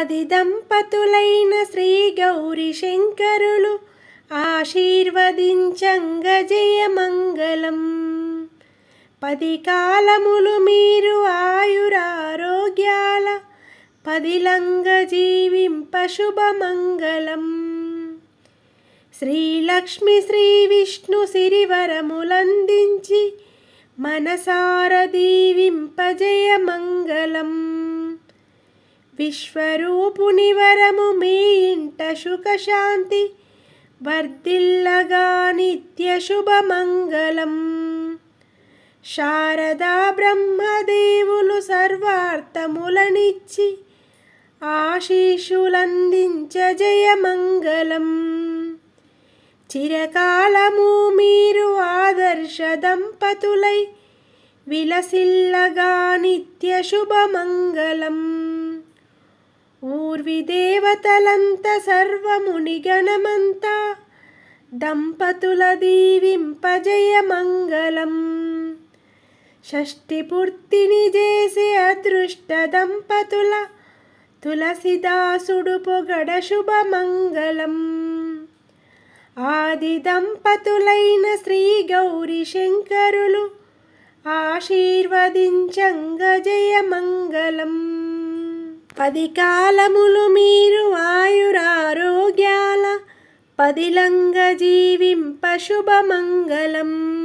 ఆది దంపతులైన శ్రీ గౌరి శంకరులు ఆశీర్వదించంగ జయమంగళం పది కాలములు మీరు ఆయురారోగ్యాల పదిలంగ జీవింప శుభమంగళం. శ్రీలక్ష్మి శ్రీ విష్ణు సిరివరములందించి మనసార దీవింపజయమంగళం విశ్వరూపుని వరము మీ ఇంట సుఖశాంతి వర్ధిల్లగా నిత్య శుభమంగళం. శారదా బ్రహ్మదేవులు సర్వార్థములనిచ్చి ఆశీషులందించ జయమంగళం. చిరకాలము మీరు ఆదర్శ దంపతులై విలసిల్లగా నిత్య శుభమంగళం. ఊర్వి దేవతలంత సర్వముని గణమంతా దంపతుల దీవింపజయ మంగళం. పూర్తిని చేసే అదృష్ట దంపతుల తులసిదాసుడు పొగడ శుభమంగళం ఆది దంపతులైన శ్రీ గౌరి శంకరులు ఆశీర్వదించంగ జయమంగళం పది కాలములు మీరు ఆయురారోగ్యాల పదిలంగ జీవింప శుభమంగళం.